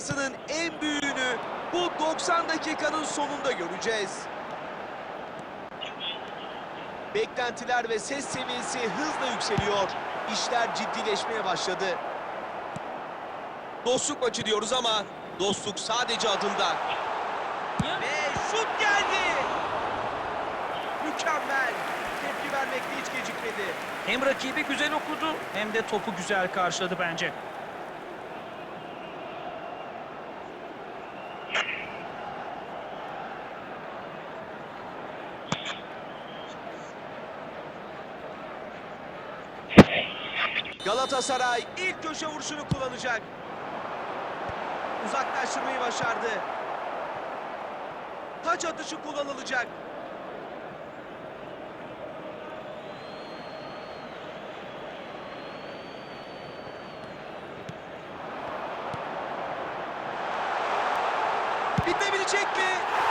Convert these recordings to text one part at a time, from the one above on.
farikasının en büyüğünü bu 90 dakikanın sonunda göreceğiz. Beklentiler ve ses seviyesi hızla yükseliyor. İşler ciddileşmeye başladı. Dostluk maçı diyoruz ama dostluk sadece adında. Ve şut geldi. Mükemmel. Tepki vermekte hiç gecikmedi. Hem rakibi güzel okudu hem de topu güzel karşıladı bence. Galatasaray ilk köşe vuruşunu kullanacak. Uzaklaştırmayı başardı. Taç atışı kullanılacak. Bitebilecek mi?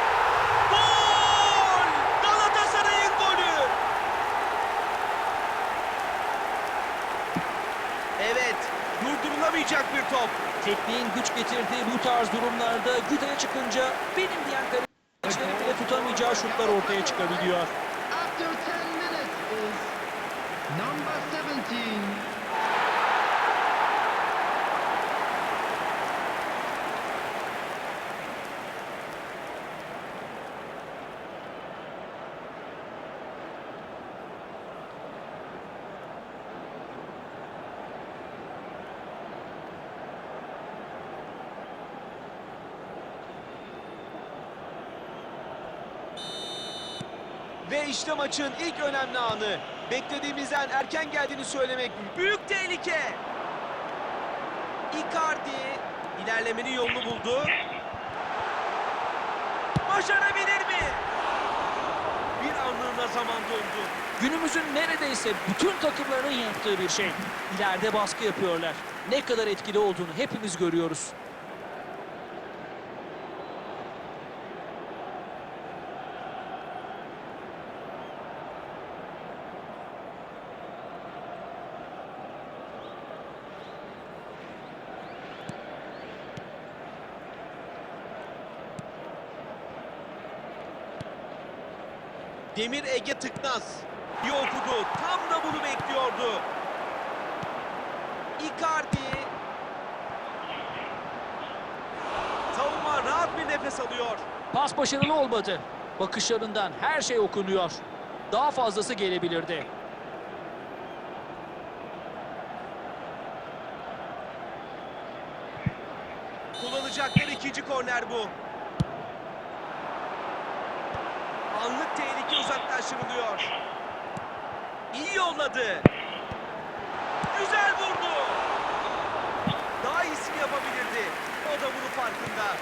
Evet, durdurulamayacak bir top. Tekniğin güç getirdiği bu tarz durumlarda güdeye çıkınca benim diyen kalecilerin bile tutamayacağı şutlar ortaya çıkabiliyor. After 10 minutes is number 17. Ve işte maçın ilk önemli anı. Beklediğimizden erken geldiğini söylemek büyük tehlike. Icardi ilerlemenin yolunu buldu. Başarabilir mi? Bir anlığına zaman dondu. Günümüzün neredeyse bütün takımların yaptığı bir şey. İleride baskı yapıyorlar. Ne kadar etkili olduğunu hepimiz görüyoruz. Demir Ege Tıknaz. İyi okudu. Tam da bunu bekliyordu. Icardi. Savunma rahat bir nefes alıyor. Pas başarılı olmadı. Bakışlarından her şey okunuyor. Daha fazlası gelebilirdi. Kullanacakları ikinci korner bu. Uzaklaştırılıyor. İyi yolladı. Güzel vurdu. Daha iyisini yapabilirdi. O da bunun farkında.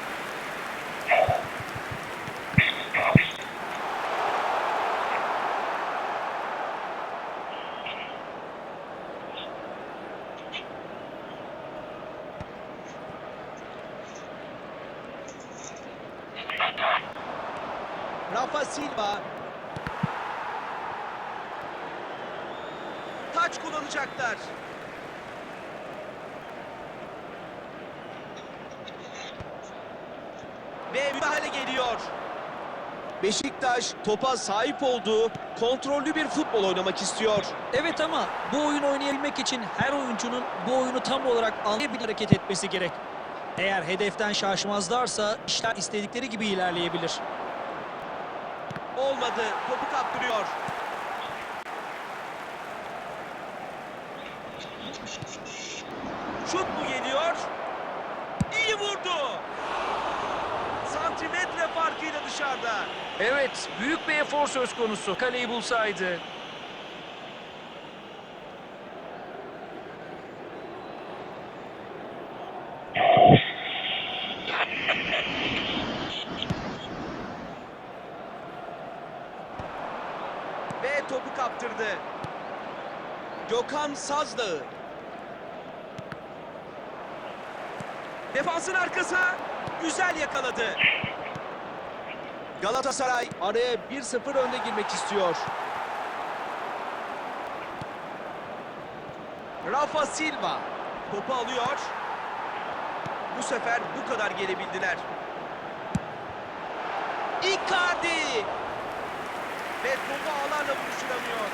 Rafa Silva. Taç kullanacaklar. Ve müdahale geliyor. Beşiktaş topa sahip olduğu kontrollü bir futbol oynamak istiyor. Evet ama bu oyunu oynayabilmek için her oyuncunun bu oyunu tam olarak anlayabilir hareket etmesi gerek. Eğer hedeften şaşmazlarsa işler istedikleri gibi ilerleyebilir. Olmadı. Topu kaptırıyor. Şut mu geliyor? İyi vurdu. Santimetre farkıyla dışarıda. Evet, büyük bir efor söz konusu. Kaleyi bulsaydı. Ve topu kaptırdı. Gökhan Sazdağı. Defansın arkası. Güzel yakaladı. Galatasaray araya 1-0 önde girmek istiyor. Rafa Silva topu alıyor. Bu sefer bu kadar gelebildiler. Icardi! Ve topu ağlarla buluşturamıyor.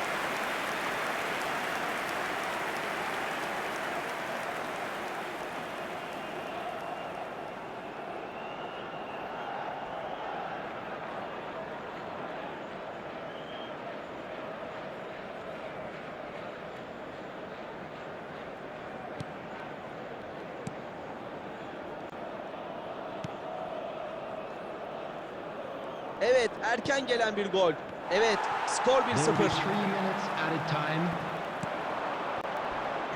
Evet, erken gelen bir gol. Evet, skor 1-0. There will be three minutes added time.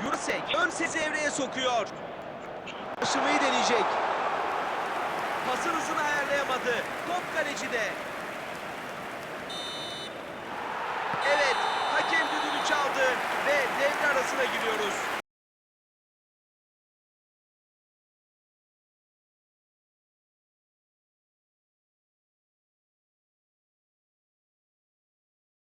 Yursek ön sesi evreye sokuyor. Taşımayı deneyecek. Pasın hızını ayarlayamadı. Top kalecide. Evet, hakem düdüğünü çaldı ve devre arasına giriyoruz.